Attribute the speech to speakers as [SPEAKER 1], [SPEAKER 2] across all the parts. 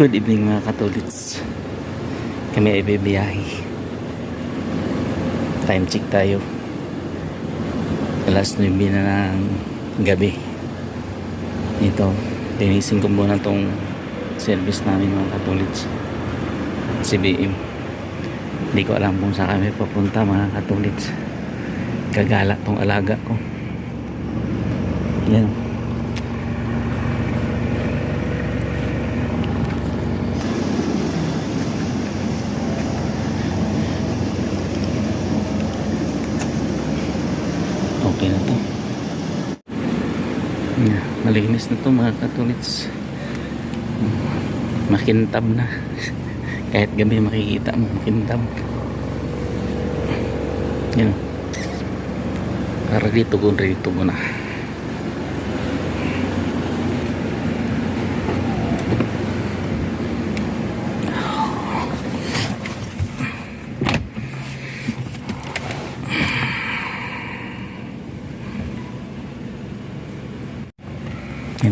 [SPEAKER 1] Good evening mga katulits. Kami ay bibiyahe. Time check tayo. Alas 9 na ng gabi. Ito, tinisin ko muna tong service namin mga katulits. Si BM. Hindi ko alam kung saan kami papunta mga katulits. Kagala tong alaga ko. Yan. Okay na to. Yeah, malinis na to mga katulits. Makintab na. Kahit gabi makikita mo, makintab. Yan. Para dito ko, dito ko na.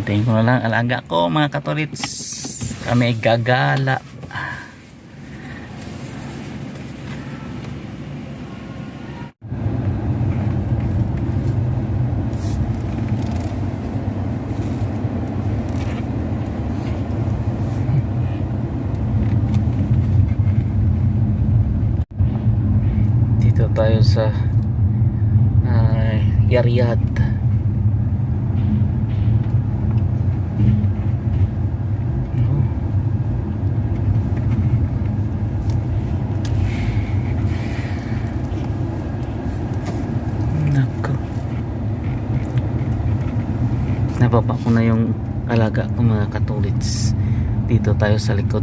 [SPEAKER 1] Hintayin ko na lang alaga ko mga katolits. Kami gagala. Dito tayo sa ay Yaryat. Nako. Nababa ko na yung alaga ko mga katulits. Dito tayo sa likod.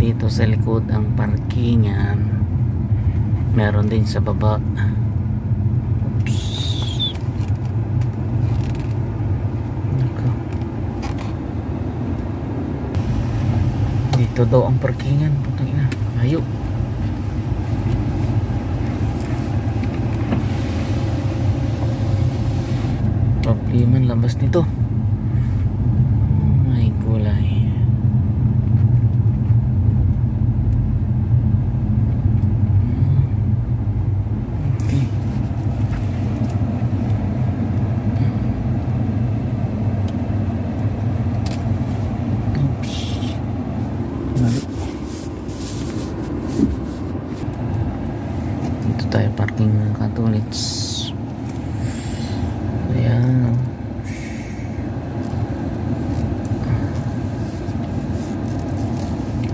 [SPEAKER 1] Dito sa likod ang parkingan. Meron din sa baba. Nako. Dito daw ang parkingan. Putang ina. Ayo. Ang labas nito may dito tayo parking ng katulits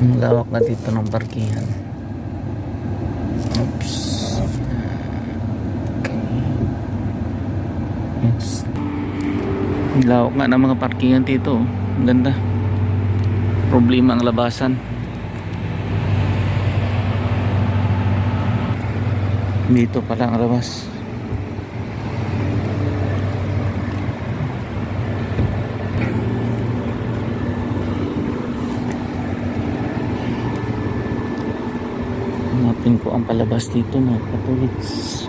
[SPEAKER 1] Ang lawak na dito ng parkingan. Oops. Okay. Yes. Ang lawak nga ng mga parkingan dito. oh. Ang ganda. Problema ang labasan. Dito pala ang labas. Hanapin ko ang palabas dito mga katulits.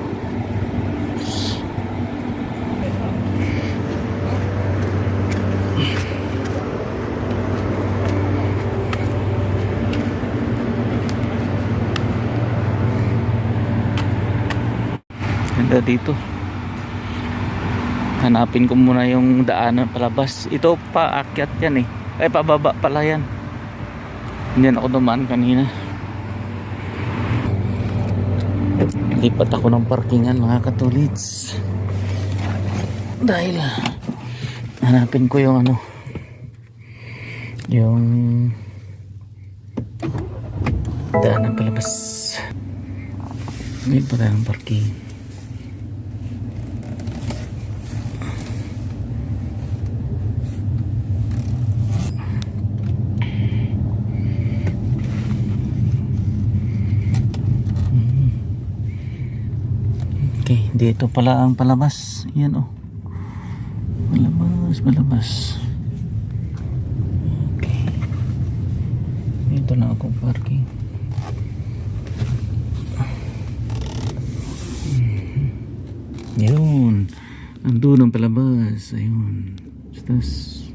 [SPEAKER 1] Ganda dito. Hanapin ko muna yung daanan palabas. Ito pa akyat yan eh. Ay pababa pala yan. Hindi ako dumaan kanina. Lipat ako ng parkingan mga katulits. Dahil hanapin ko yung ano yung daan ng palabas. Lipat tayo ng parking Okay, dito pala ang palabas. Yan oh. Malabas, malabas. Okay. Dito na ako parking. Mhm. Yun. Andun ang palabas. Ayun. Tapos,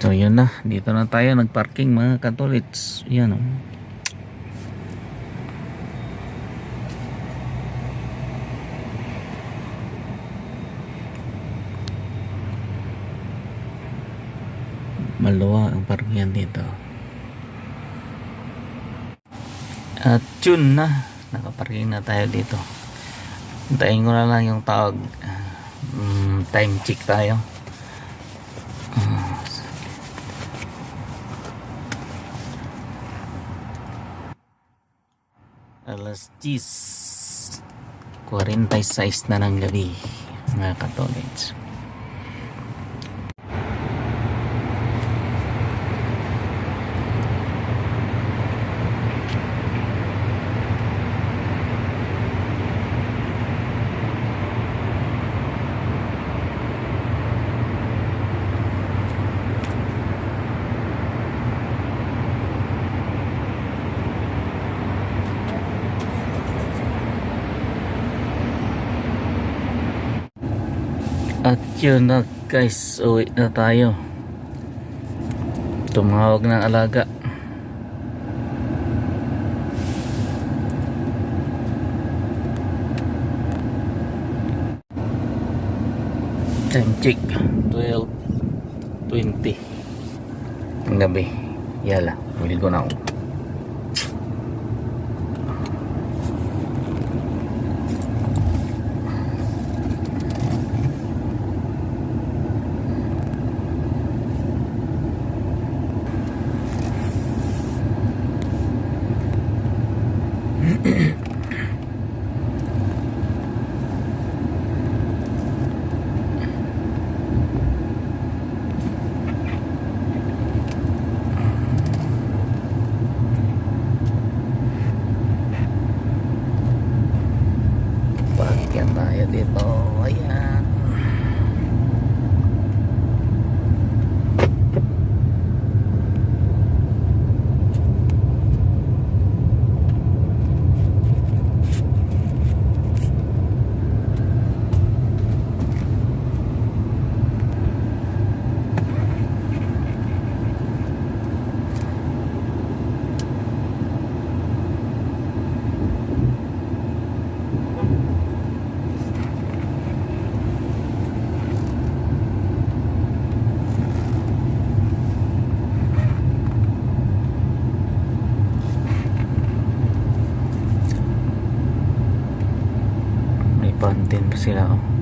[SPEAKER 1] So yun na, dito na tayo nagparking mga katolits. Yan oh. Maluwa ang parkingan dito. At yun na, nakaparking na tayo dito. Hintayin ko na lang yung tawag. Mm, time check tayo. Alas 10. 46 na ng gabi, mga katolits. At yun na guys, uwi na tayo. Tumawag ng alaga. Time check. 12.20 Ang gabi. Yala, huli ko na ako. Pakyan tayo dito. Ayan. murciélago.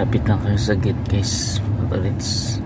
[SPEAKER 1] Malapit na kayo sa gate guys. Mga kalits.